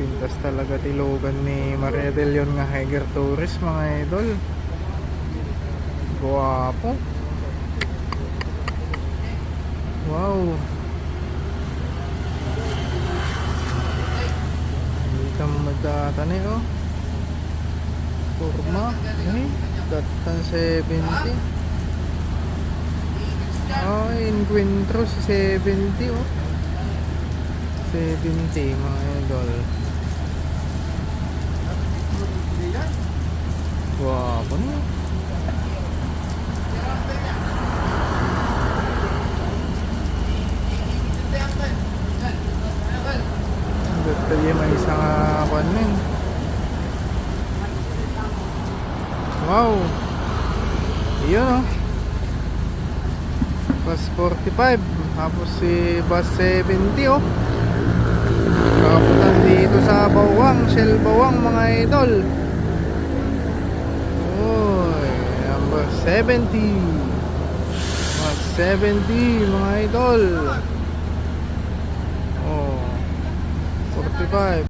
Pintas talaga tilogan ni Maria Del Leon nga Higer Tourist mga idol. Guwapo. Wow. Ka magtatani oh. Kurma. Eh, datan 70. Oh, Encuentro 70 oh. 70 mga idol. Na. Detalye may isa nga kwan min. Wow. Iyon oh. Bus 45. Tapos si bus 70 oh. Nakapunta dito sa Bawang, Shell Bawang mga idol. 70. Bus 70 mga idol. Oh. 45